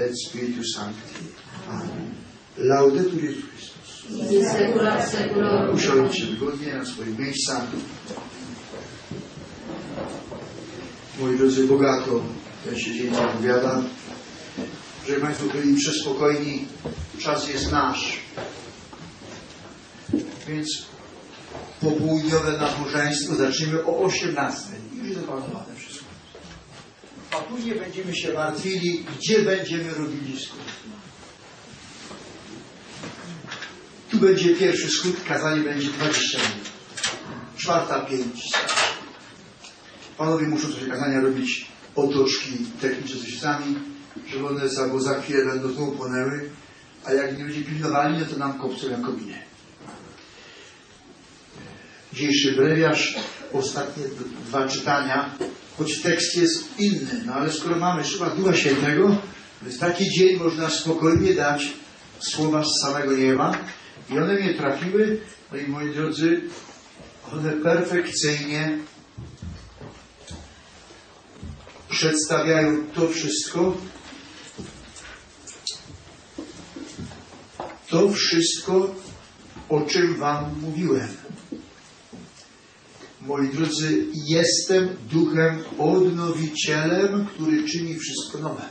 Et Spiritus Sancti. Amen. Laudetur Jezus Chrystus. Usiądźcie wygodnie na swoich miejscach. Moi drodzy, bogato ten się dzień zapowiada. Żeby Państwo byli przespokojni, czas jest nasz. Więc popołudniowe nabożeństwo zaczniemy o 18. Już jest później będziemy się martwili, gdzie będziemy robili skrót. Tu będzie pierwszy skrót, kazanie będzie 20 minut. Czwarta pięć. Panowie muszą sobie kazania robić otoczki techniczne z rodzicami, żeby one za, bo za chwilę będą znowu płonęły, a jak nie będzie pilnowali, no to nam kopcą jak kominę. Dzisiejszy brewiarz, ostatnie dwa czytania, choć tekst jest inny, no ale skoro mamy słowa Ducha Świętego, w taki dzień można spokojnie dać słowa z samego nieba i one mnie trafiły, no i moi drodzy, one perfekcyjnie przedstawiają to wszystko, to wszystko, o czym Wam mówiłem. Moi drodzy, jestem duchem odnowicielem, który czyni wszystko nowe.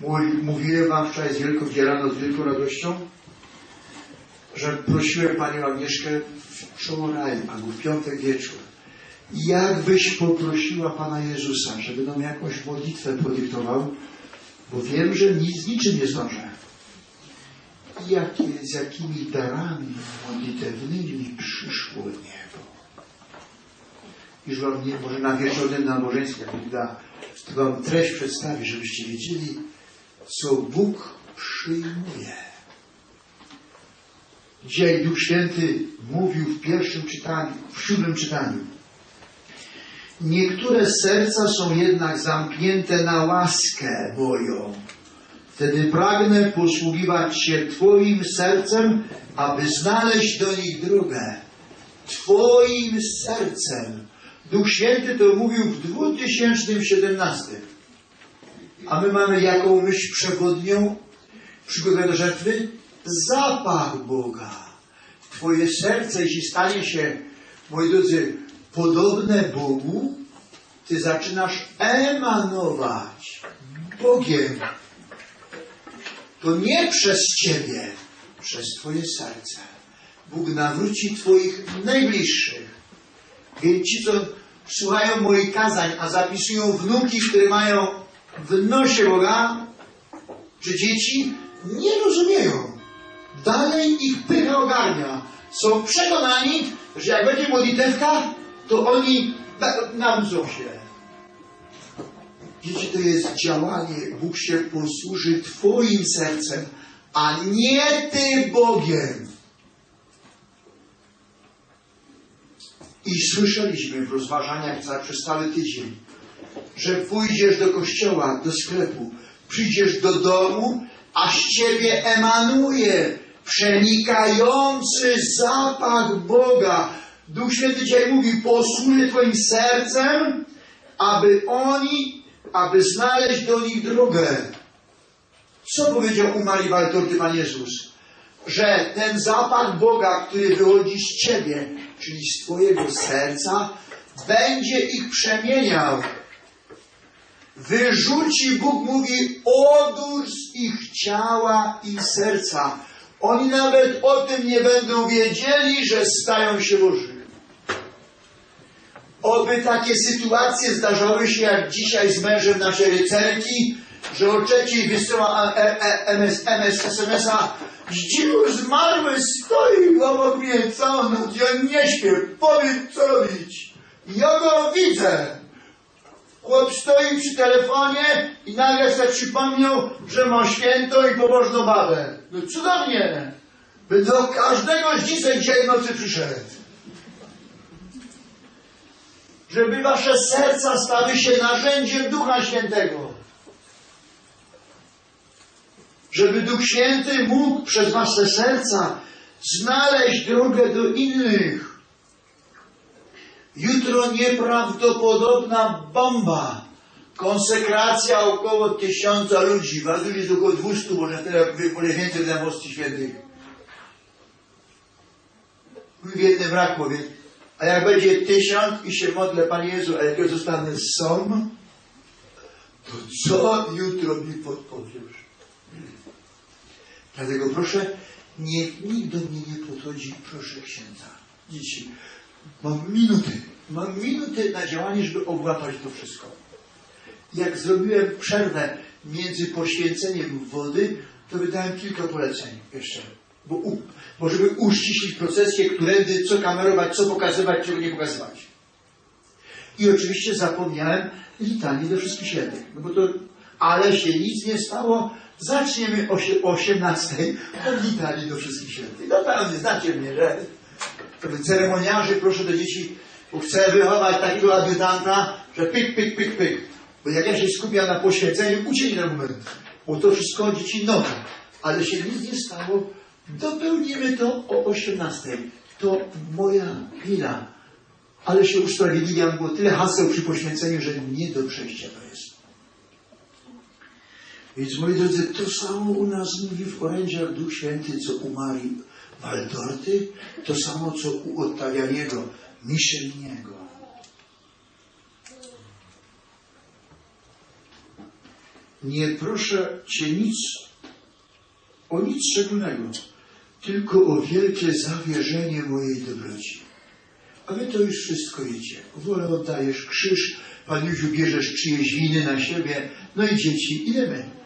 Mówi- Mówiłem Wam wczoraj z wielką rano, z wielką radością, że prosiłem Panią Agnieszkę wczoraj albo w piątek wieczór. Jakbyś poprosiła Pana Jezusa, żeby nam jakąś modlitwę podyktował, bo wiem, że nic z niczym nie zdążę. Jakie, z jakimi darami modlitewnymi przyszło niebo. Już Wam nie, może na wieczornym nabożeństwie, jak mi da, Wam treść przedstawię, żebyście wiedzieli, co Bóg przyjmuje. Dzisiaj Duch Święty mówił w pierwszym czytaniu, w siódmym czytaniu. Niektóre serca są jednak zamknięte na łaskę moją. Wtedy pragnę posługiwać się Twoim sercem, aby znaleźć do nich drogę. Twoim sercem. Duch Święty to mówił w 2017. A my mamy jaką myśl przewodnią przygotowaną do żertwy? Zapach Boga. Twoje serce, jeśli stanie się, moi drodzy, podobne Bogu, Ty zaczynasz emanować Bogiem. To nie przez Ciebie, przez Twoje serce. Bóg nawróci Twoich najbliższych. Więc ci, co słuchają moich kazań, a zapisują wnuki, które mają w nosie Boga, czy dzieci, nie rozumieją. Dalej ich pycha ogarnia. Są przekonani, że jak będzie modlitewka, to oni na- nawrócą się. Dzieci, to jest działanie. Bóg się posłuży Twoim sercem, a nie Ty Bogiem. I słyszeliśmy w rozważaniach za, przez cały tydzień, że pójdziesz do kościoła, do sklepu, przyjdziesz do domu, a z ciebie emanuje przenikający zapach Boga. Duch Święty dzisiaj mówi, posłuchaj Twoim sercem, aby oni, aby znaleźć do nich drogę. Co powiedział u Marii Waltorty Pan Jezus? Że ten zapach Boga, który wychodzi z Ciebie, czyli z Twojego serca, będzie ich przemieniał. Wyrzuci, Bóg mówi, odór z ich ciała i serca. Oni nawet o tym nie będą wiedzieli, że stają się Boży. Oby takie sytuacje zdarzały się jak dzisiaj z mężem naszej rycerki, że o trzeciej wysyła e- e- MS, MS, SMS-a Zdziwu zmarły stoi obok mnie całą noc, ja nie śpię, powiedz co robić. Ja go widzę. Chłop stoi przy telefonie i nagle sobie przypomniał, że ma święto i pobożną babę. No cudownie. By do każdego z dzisiaj nocy przyszedł. Żeby wasze serca stały się narzędziem Ducha Świętego. Żeby Duch Święty mógł przez wasze serca znaleźć drogę do innych. Jutro nieprawdopodobna bomba, konsekracja około tysiąca ludzi, was ludzi jest około 200, może tyle, może więcej na Mosty Świętych. W jednym brakło, więc a jak będzie tysiąc i się modlę, Panie Jezu, a jak ja zostanę sam, to co jutro mi podpowiesz? Dlatego proszę, niech nikt do mnie nie podchodzi, proszę księdza. Dzieci, mam minuty, mam minuty na działanie, żeby obłapać to wszystko. Jak zrobiłem przerwę między poświęceniem wody, to wydałem kilka poleceń jeszcze. Bo, u, bo żeby uściślić procesję, którędy, co kamerować, co pokazywać, czego nie pokazywać. I oczywiście zapomniałem litanii do wszystkich świętych. No bo to, ale się nic nie stało. Zaczniemy o sie- o 18 od litanii do wszystkich świętych. No pewnie, znacie mnie, że ceremoniarzy, proszę do dzieci, bo chcę wychować takiego adiutanta, że pyk, pyk, pyk, pyk. Bo jak ja się skupiam na poświęceniu, ucieknie na moment. Bo to wszystko dzieci nowe. Ale się nic nie stało. Dopełnimy to o 18. To moja chwila. Ale się usprawiedliwiam, bo tyle haseł przy poświęceniu, że nie do przejścia to jest. Więc moi drodzy, to samo u nas mówi w orędziach Duch Święty, co u Marii Waldorty, to samo co u Ottawianiego, Micheliniego. Nie proszę Cię nic, o nic szczególnego, tylko o wielkie zawierzenie mojej dobroci. A Wy to już wszystko wiecie. Wolę oddajesz krzyż, Pan Józiu bierzesz czyjeś winy na siebie, no i dzieci, idemy.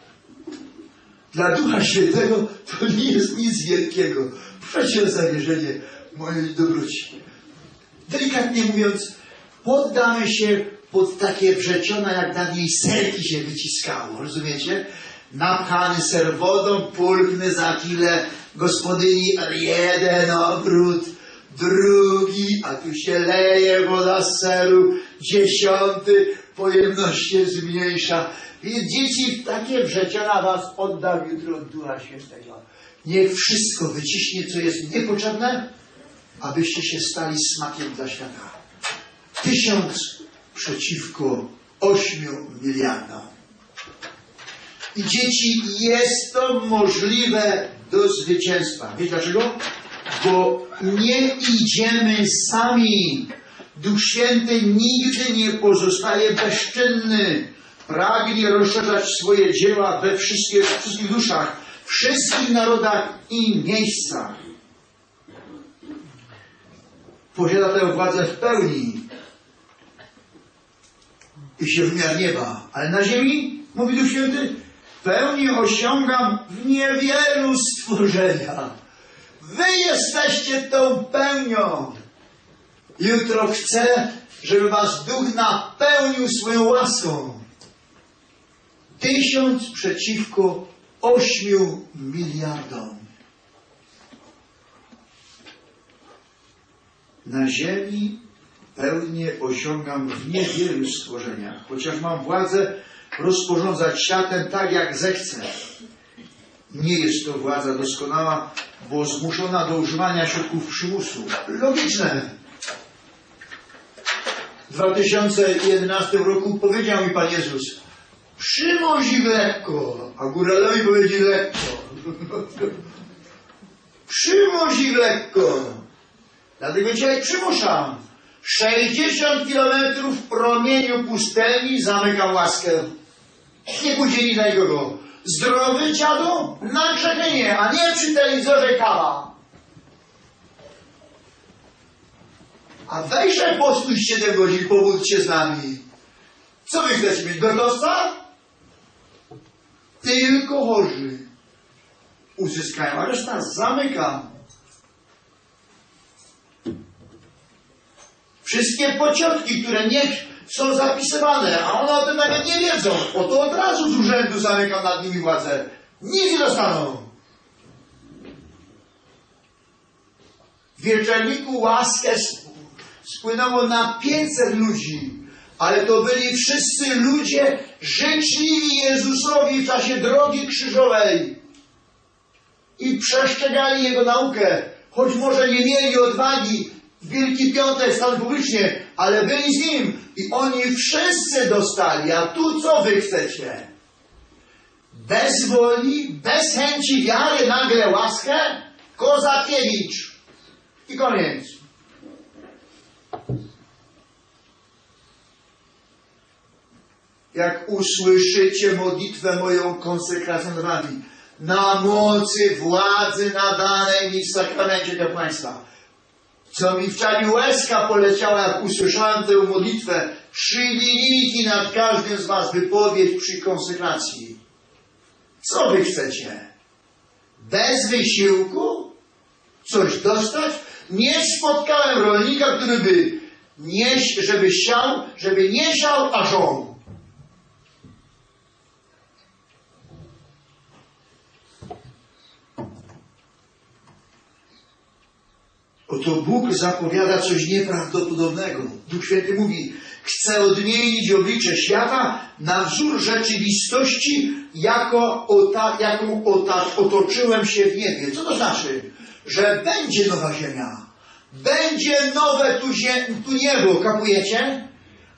Dla Ducha Świętego to nie jest nic wielkiego. Proszę o zawierzenie mojej dobroci. Delikatnie mówiąc, poddamy się pod takie wrzeciona, jak dawniej serki się wyciskało, rozumiecie? Napchany ser wodą, pulchny za chwilę gospodyni, jeden obrót, drugi, a tu się leje woda z seru, dziesiąty, pojemność się zmniejsza. Więc dzieci, takie wrzeciona was oddam jutro od Ducha Świętego. Niech wszystko wyciśnie, co jest niepotrzebne, abyście się stali smakiem dla świata. Tysiąc przeciwko ośmiu miliardom. I dzieci, jest to możliwe do zwycięstwa. Wiecie dlaczego? Bo nie idziemy sami. Duch Święty nigdy nie pozostaje bezczynny. Pragnie rozszerzać swoje dzieła we wszystkich, wszystkich duszach, wszystkich narodach i miejscach. Posiada tę władzę w pełni i się wymiar nieba. Ale na ziemi, mówi Duch Święty, pełni osiągam w niewielu stworzenia. Wy jesteście tą pełnią. Jutro chcę, żeby was Duch napełnił swoją łaską. Tysiąc przeciwko ośmiu miliardom. Na ziemi pełnię osiągam w niewielu stworzeniach, chociaż mam władzę rozporządzać światem tak, jak zechcę. Nie jest to władza doskonała, bo zmuszona do używania środków przymusu. Logiczne. W 2011 roku powiedział mi Pan Jezus, przymoź ich lekko, a góralowi powiedzi lekko. przymoź ich lekko. Dlatego dzisiaj przymuszam. 60 kilometrów w promieniu pustelni zamykam łaskę. Nie na nikogo. Zdrowy dziadu? Na grzechy nie, a nie przy telewizorze kawa. A weźże postój 7 godzin, powódźcie z nami. Co wy chcecie mieć, gotowca? Tylko chorzy uzyskają, a reszta zamykam. Wszystkie pociotki, które niech są zapisywane, a one o tym nawet nie wiedzą, to od razu z urzędu zamykam nad nimi władzę. Nic nie dostaną. W wieczorniku łaskę spłynęło na 500 ludzi, ale to byli wszyscy ludzie życzliwi Jezusowi w czasie drogi krzyżowej i przestrzegali Jego naukę, choć może nie mieli odwagi w Wielki Piątek stali publicznie, ale byli z nim i oni wszyscy dostali. A tu co wy chcecie? Bez woli, bez chęci wiary, nagle łaskę? Kozakiewicz. I koniec. Jak usłyszycie modlitwę moją konsekracjonową na mocy władzy nadanej mi w sakramencie kapłaństwa, co mi wczoraj łezka poleciała, jak usłyszałem tę modlitwę, trzy linijki nad każdym z was wypowiedź przy konsekracji. Co wy chcecie? Bez wysiłku? Coś dostać? Nie spotkałem rolnika, który by nie, żeby siał, żeby nie siał, a żął. Oto Bóg zapowiada coś nieprawdopodobnego. Duch Święty mówi, chcę odmienić oblicze świata na wzór rzeczywistości, jako ota, jaką ota, otoczyłem się w niebie. Co to znaczy? Że będzie nowa ziemia. Będzie nowe tu, zie, tu niebo, kapujecie?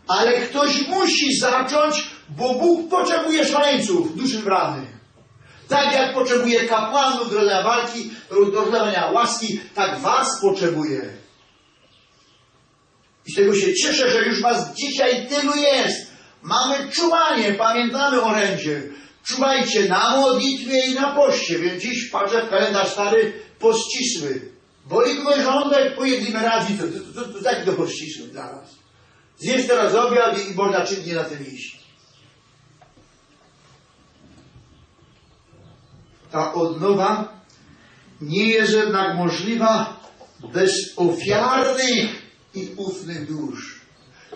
Ale ktoś musi zacząć, bo Bóg potrzebuje szaleńców, duszy branych. Tak jak potrzebuje kapłanów do walki, do łaski, tak was potrzebuje. I z tego się cieszę, że już was dzisiaj tylu jest. Mamy czuwanie, pamiętamy orędzie. Czuwajcie na modlitwie i na poście, więc dziś patrzę w kalendarz stary, pościsły. Boli kogoś żołądek, pojedliśmy raz i to, to, to, to taki to pościsły dla was. Zjeść teraz obiad i można czynnie na tym iść. Ta odnowa nie jest jednak możliwa bez ofiarnych i ufnych dusz.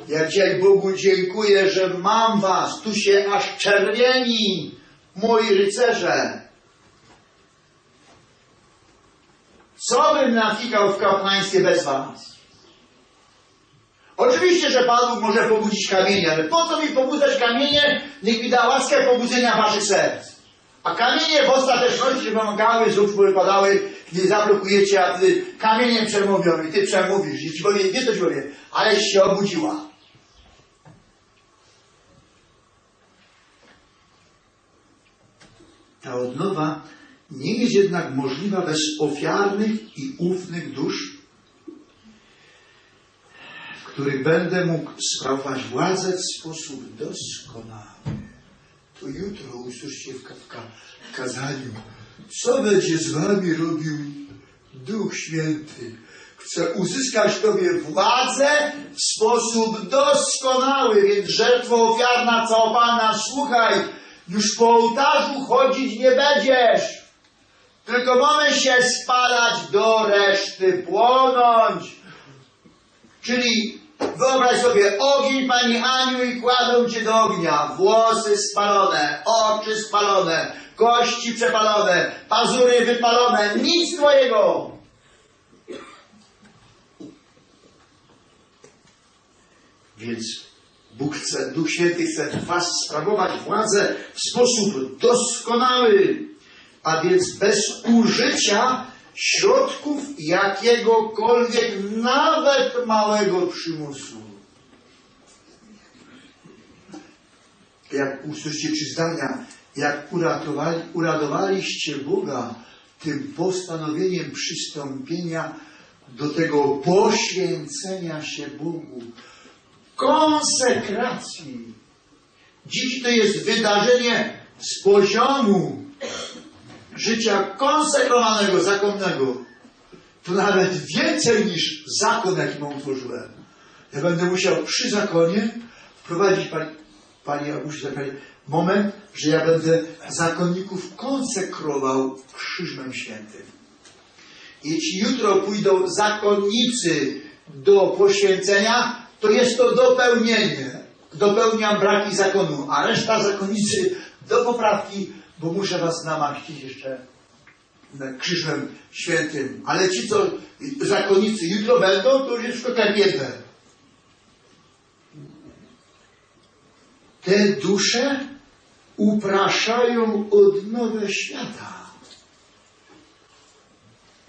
Ja dzisiaj Bogu dziękuję, że mam was. Tu się aż czerwieni, moi rycerze. Co bym nafikał w kapłaństwie bez was? Oczywiście, że Pan Bóg może pobudzić kamienie, ale po co mi pobudzać kamienie? Niech mi da łaskę pobudzenia waszych serc. A kamienie w ostateczności wymagały, z oczu wypadały, gdy zablokujecie, a ty kamieniem przemówią i ty przemówisz. I ci powie, nie to ci powie, ale się obudziła. Ta odnowa nie jest jednak możliwa bez ofiarnych i ufnych dusz, w których będę mógł sprawować władzę w sposób doskonały to jutro usłyszcie w, ka- w, ka- w kazaniu, co będzie z wami robił Duch Święty. Chce uzyskać Tobie władzę w sposób doskonały, więc żertwa ofiarna całopalna, słuchaj, już po ołtarzu chodzić nie będziesz, tylko mamy się spalać do reszty, płonąć. Czyli Wyobraź sobie ogień, Pani Aniu, i kładą Cię do ognia. Włosy spalone, oczy spalone, kości przepalone, pazury wypalone, nic Twojego. Więc Bóg chce, Duch Święty chce w Was sprawować władzę w sposób doskonały, a więc bez użycia środków jakiegokolwiek, nawet małego przymusu. Jak usłyszycie trzy zdania, jak uratowali, uradowaliście Boga tym postanowieniem przystąpienia do tego poświęcenia się Bogu, konsekracji. Dziś to jest wydarzenie z poziomu życia konsekrowanego, zakonnego, to nawet więcej niż zakon, jaki mu utworzyłem. Ja będę musiał przy zakonie wprowadzić, Pani, pani muszę zapalić, moment, że ja będę zakonników konsekrował krzyżem świętym. Jeśli jutro pójdą zakonnicy do poświęcenia, to jest to dopełnienie. Dopełniam braki zakonu, a reszta zakonnicy do poprawki bo muszę was namaścić jeszcze krzyżem świętym. Ale ci, co zakonnicy jutro będą, to już jest wszystko karmierne. Te dusze upraszają odnowę świata.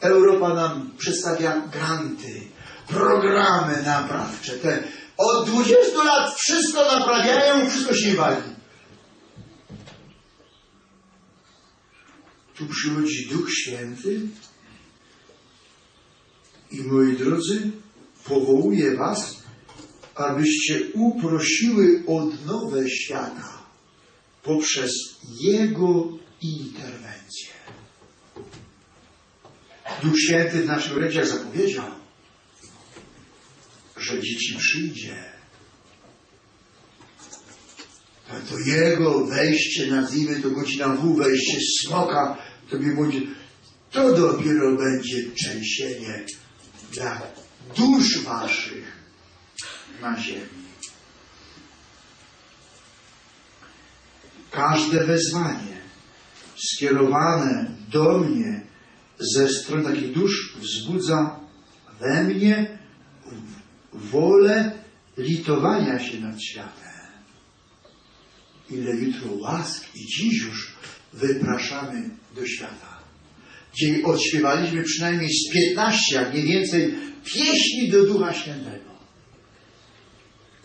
Europa nam przedstawia granty. programy naprawcze. Te od 20 lat wszystko naprawiają, wszystko się wali. Tu przychodzi Duch Święty i moi drodzy, powołuję was, abyście uprosiły odnowę świata poprzez Jego interwencję. Duch Święty w naszych ręciach zapowiedział, że dzieci przyjdzie. To Jego wejście, nazwijmy to godzina W, wejście smoka, to mi mówi, to dopiero będzie trzęsienie dla dusz waszych na ziemi. Każde wezwanie skierowane do mnie ze strony takich dusz wzbudza we mnie wolę litowania się nad światem. Ile jutro łask i dziś już wypraszamy do świata. Gdzie odśpiewaliśmy przynajmniej z 15, jak nie więcej, pieśni do Ducha Świętego.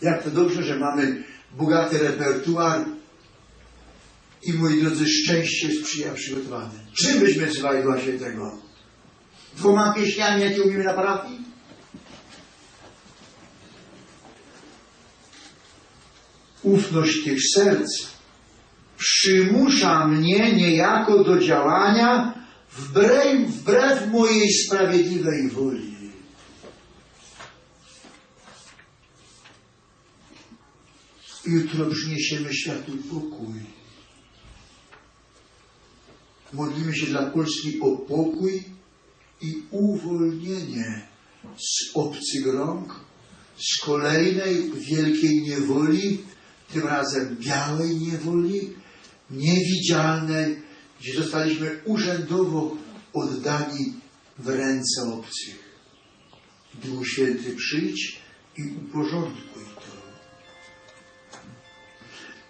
Jak to dobrze, że mamy bogaty repertuar i moi drodzy, szczęście sprzyja przygotowany. Czym byśmy wzywali Ducha Świętego? Dwoma pieśniami, jakie umiemy na parafii? Ufność tych serc przymusza mnie niejako do działania wbrew, wbrew mojej sprawiedliwej woli. Jutro przyniesiemy światu pokój. Modlimy się dla Polski o pokój i uwolnienie z obcych rąk, z kolejnej wielkiej niewoli, tym razem białej niewoli, niewidzialnej, gdzie zostaliśmy urzędowo oddani w ręce obcych. Duchu Święty przyjdź i uporządkuj to.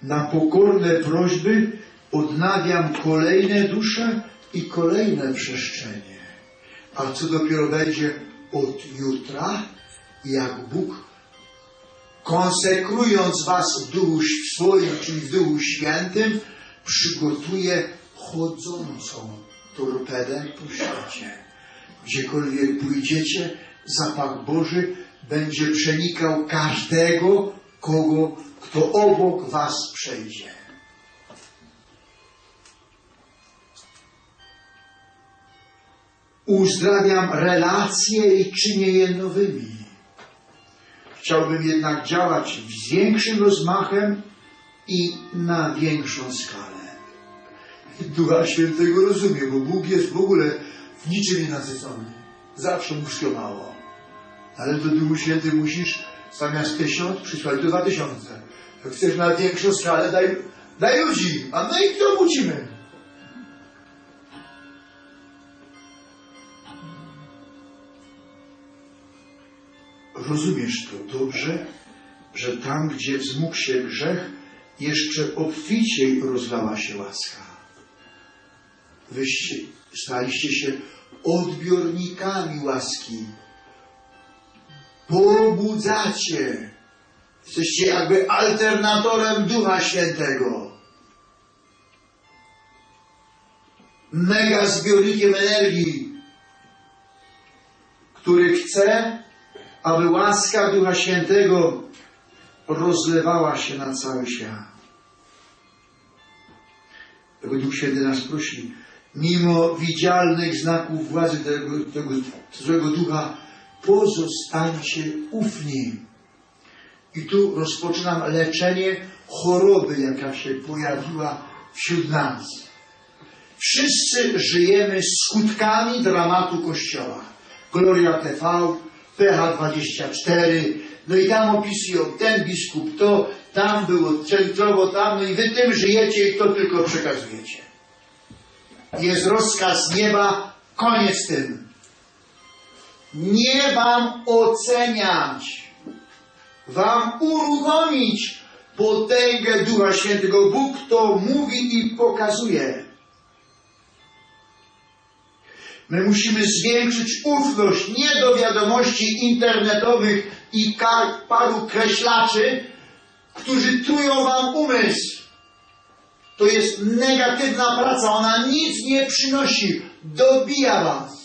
Na pokorne prośby odnawiam kolejne dusze i kolejne przestrzenie. A co dopiero będzie od jutra, jak Bóg konsekrując was w duchu swoim, czyli w duchu świętym, przygotuje chodzącą torpedę po świecie. Gdziekolwiek pójdziecie, zapach Boży będzie przenikał każdego, kogo, kto obok was przejdzie. Uzdrawiam relacje i czynię je nowymi. Chciałbym jednak działać z większym rozmachem i na większą skalę. Ducha Świętego rozumiem, bo Bóg jest w ogóle w niczym nienasycony. Zawsze mu mało. Ale do Duchu Święty musisz zamiast tysiąc przysłać do dwa tysiące. Jak chcesz na większą skalę, daj, daj ludzi, a my ich to mucimy. Rozumiesz to dobrze, że tam, gdzie wzmógł się grzech, jeszcze obficiej rozlała się łaska. Wyście staliście się odbiornikami łaski. Pobudzacie. Jesteście jakby alternatorem Ducha Świętego. Mega zbiornikiem energii, który chce, aby łaska Ducha Świętego rozlewała się na cały świat. Tego Duch Święty nas prosi, mimo widzialnych znaków władzy tego, tego złego ducha, pozostańcie ufni. I tu rozpoczynam leczenie choroby, jaka się pojawiła wśród nas. Wszyscy żyjemy skutkami dramatu Kościoła. Gloria TV, PH24, no i tam opisują ten biskup to, tam było centrowo tam, no i wy tym żyjecie i to tylko przekazujecie. Jest rozkaz nieba, koniec tym. Nie wam oceniać, wam uruchomić potęgę Ducha Świętego. Bóg to mówi i pokazuje. My musimy zwiększyć ufność nie do wiadomości internetowych i paru kreślaczy, którzy trują wam umysł. To jest negatywna praca, ona nic nie przynosi, dobija was.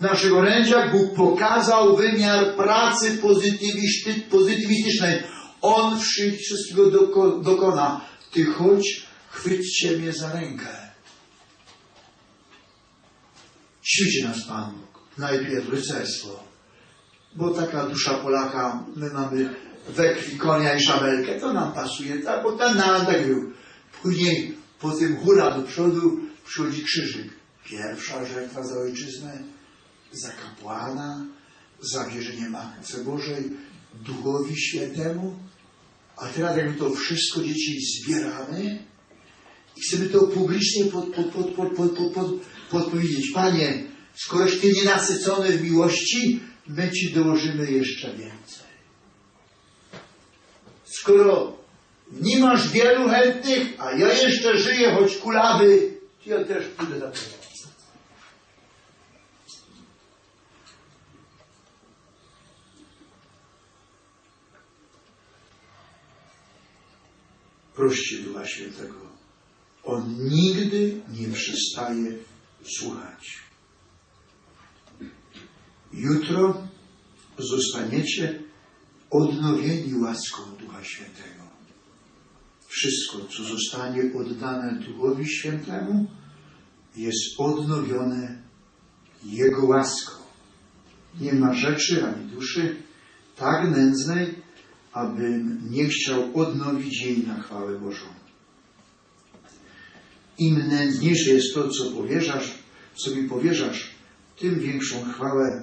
W naszych orędziach Bóg pokazał wymiar pracy pozytywisty, pozytywistycznej. On wszy- wszystkiego doko, dokona. Ty chodź, chwyćcie mnie za rękę. Ćwiczy nas Pan Bóg. Najpierw rycerstwo. Bo taka dusza Polaka, my mamy we krwi konia i szabelkę, to nam pasuje, tak, bo ten nam tak był. Później po tym hura do przodu przychodzi krzyżyk. Pierwsza żetwa za ojczyznę, za kapłana, za wierzenie Matce Bożej, Duchowi Świętemu. A teraz jakby to wszystko dzieci zbieramy i chcemy to publicznie pod, pod, pod, pod, pod, pod, pod, podpowiedzieć. Panie, skoroś Ty nienasycony w miłości, my Ci dołożymy jeszcze więcej. Skoro nie masz wielu chętnych, a ja jeszcze żyję, choć kulawy, to ja też pójdę za Tobą. Proście Ducha Świętego. On nigdy nie przestaje słuchać. Jutro zostaniecie odnowieni łaską Ducha Świętego. Wszystko, co zostanie oddane Duchowi Świętemu, jest odnowione Jego łaską. Nie ma rzeczy ani duszy tak nędznej, abym nie chciał odnowić jej na chwałę Bożą. Im nędzniejsze jest to, co powierzasz, co mi powierzasz, tym większą chwałę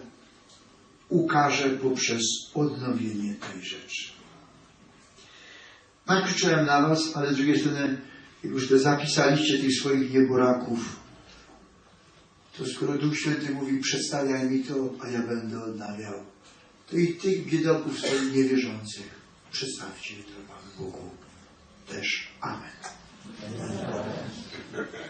ukażę poprzez odnowienie tej rzeczy. Nakrzyczałem na was, ale z drugiej strony, jak już to zapisaliście tych swoich nieboraków, to skoro Duch Święty mówi, przedstawiaj mi to, a ja będę odnawiał, to i tych biedaków swoich niewierzących przedstawcie jutro Panu Bogu też. Amen. Okay.